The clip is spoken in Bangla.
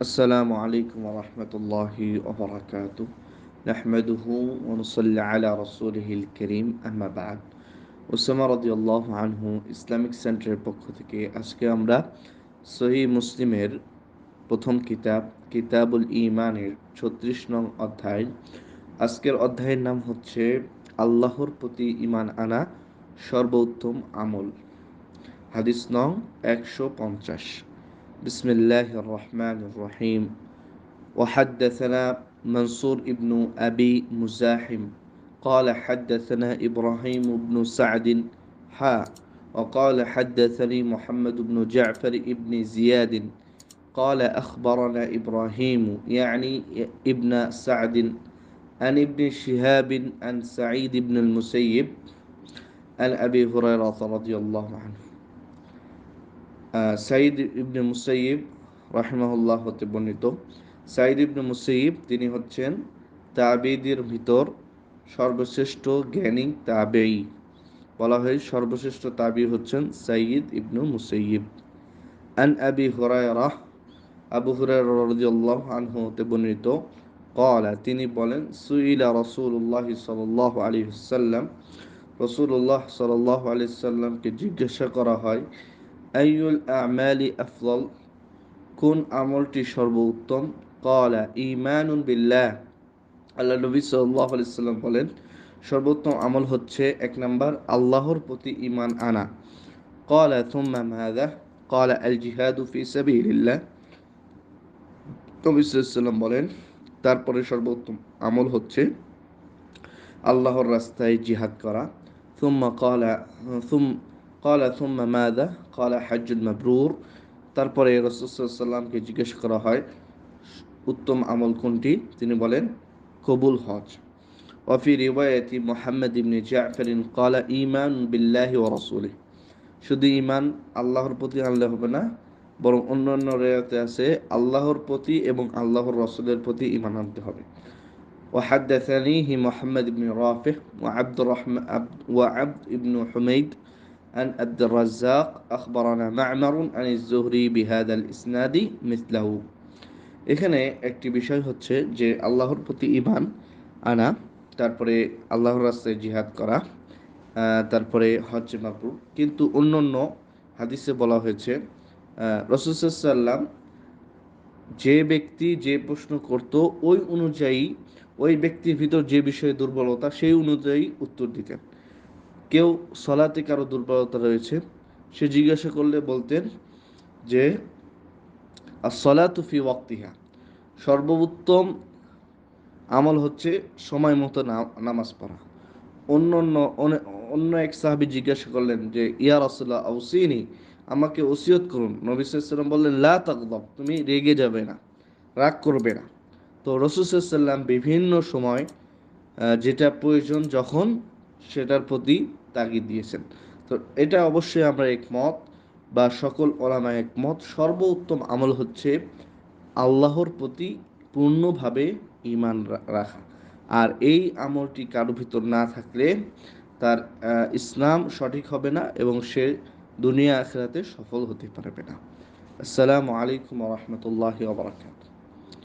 السلام عليكم ورحمة الله وبركاته نحمده ونصلي على رسوله الكريم أما بعد ওসামা রদিয়াল্লাহ আনহু ইসলামিক সেন্টারের পক্ষ থেকে আজকে আমরা সহি মুসলিমের প্রথম কিতাব কিতাবুল ইমানের ছত্রিশ নং অধ্যায় আজকের অধ্যায়ের নাম হচ্ছে আল্লাহর প্রতি ইমান আনা সর্বোত্তম আমল হাদিস নং একশো পঞ্চাশ بسم الله الرحمن الرحيم. وحدثنا منصور ابن أبي مزاحم. قال حدثنا إبراهيم بن سعد حا وقال حدثني محمد بن جعفر ابن زياد. قال أخبرنا إبراهيم يعني ابن سعد عن ابن شهاب عن سعيد بن المسيب عن أبي هريرة رضي الله عنه. সাইদ ইবনে মুসাইব রাহিমাহুল্লাহ হতে বর্ণিত সাইদ ইবনে মুসাইব তিনি হচ্ছেন তাবেইদের ভিতর সর্বশ্রেষ্ঠ জ্ঞানী তাবেই বলা হয় সর্বশ্রেষ্ঠ তাবি হচ্ছেন সাইদ ইবনু মুসাইব আন আবি হুরায়রা আবু হুরায়রা রাদিয়াল্লাহু আনহু হতে বর্ণিত قال তিনি বলেন সুইলা রাসূলুল্লাহ সাল্লাল্লাহু আলাইহি ওয়াসাল্লাম রাসূলুল্লাহ সাল্লাল্লাহু আলাইহি ওয়াসাল্লামকে জিজ্ঞাসা করা হয় আইউল আমালি আফদল? কোন আমলটি সর্বোত্তম? কলা ইমানুন বিল্লাহ। আল্লাহ নবী সাল্লাহ আলাইসাল্লাম বলেন, সর্বোত্তম আমল হচ্ছে এক নম্বর আল্লাহর প্রতি ইমান আনা। কলা থুম্মা মাহাদা কলা আল জিহাদু ফি নবী সাল্লাম বলেন, তারপরে সর্বোত্তম আমল হচ্ছে আল্লাহর রাস্তায় জিহাদ করা। থুম্মা কলা থুম কলা থুম্মা মাদা কলা হাজুল মাবরুর তারপরে রসুসাল্লামকে জিজ্ঞেস করা হয় উত্তম আমল কোনটি তিনি বলেন কবুল হজ ওফি রিওয়ায়তি মোহাম্মদ ইবনে জাফরিন কলা ইমান বিল্লাহি ও রসুলে শুধু ইমান আল্লাহর প্রতি আনলে হবে না বরং অন্য অন্য রেয়াতে আছে আল্লাহর প্রতি এবং আল্লাহর রসুলের প্রতি ইমান আনতে হবে وحدثنيه محمد بن رافع وعبد الرحمن وعبد بن حميد عن عبد الرزاق أخبرنا معمر عن الزهري بهذا الإسناد مثله এখানে একটি বিষয় হচ্ছে যে আল্লাহর প্রতি ইমান আনা তারপরে আল্লাহর রাস্তায় জিহাদ করা তারপরে হজ মাবরুর কিন্তু অন্য অন্য হাদিসে বলা হয়েছে রসুসাল্লাম যে ব্যক্তি যে প্রশ্ন করত ওই অনুযায়ী ওই ব্যক্তির ভিতর যে বিষয়ে দুর্বলতা সেই অনুযায়ী উত্তর দিতেন কেউ সলাতে কারও দুর্বলতা রয়েছে, সে জিজ্ঞাসা করলে বলতেন যে সলাতুফি ওয়াক্তিহা। সর্বোত্তম আমল হচ্ছে সময় মতো নামাজ পড়া। অন্য অন্য অন্য এক সাহাবি জিজ্ঞাসা করলেন যে, ইয়া রসুল্লাহ আউসিনি? আমাকে ওসিয়ত করুন। নবী সাল্লাম বললেন, লা তাকদব তুমি রেগে যাবে না, রাগ করবে না। তো রসুসাল্লাম বিভিন্ন সময় যেটা প্রয়োজন যখন সেটার প্রতি তাগিদ দিয়েছেন। তো এটা অবশ্যই আমরা একমত বা সকল ওলামা একমত। সর্বোত্তম আমল হচ্ছে আল্লাহর প্রতি পূর্ণভাবে ইমান রাখা। আর এই আমলটি কারও ভিতর না থাকলে তার ইসলাম সঠিক হবে না এবং সে দুনিয়া আখরাতে সফল হতে পারবে না। আসসালামু আলাইকুম রহমতুল্লাহ বারকাত